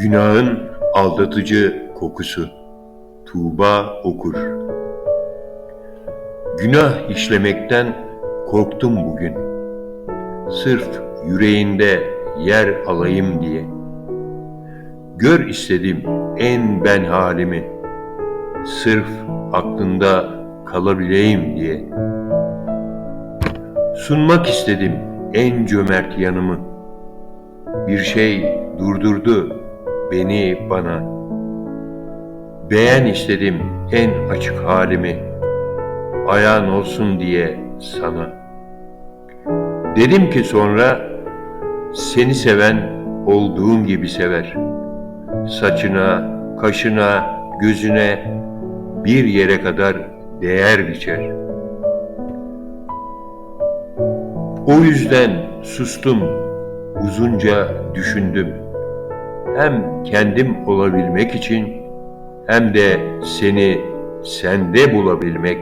Günahın aldatıcı kokusu. Tuğba Okur Günah işlemekten korktum bugün. Sırf yüreğinde yer alayım diye. Gör istedim en ben halimi. Sırf aklında kalabileyim diye. Sunmak istedim en cömert yanımı. Bir şey durdurdu beni bana. Beğen istedim en açık halimi. Ayağın olsun diye sana. Dedim ki sonra seni seven olduğum gibi sever. Saçına, kaşına, gözüne bir yere kadar değer biçer. O yüzden sustum, uzunca düşündüm. Hem kendim olabilmek için hem de seni sende bulabilmek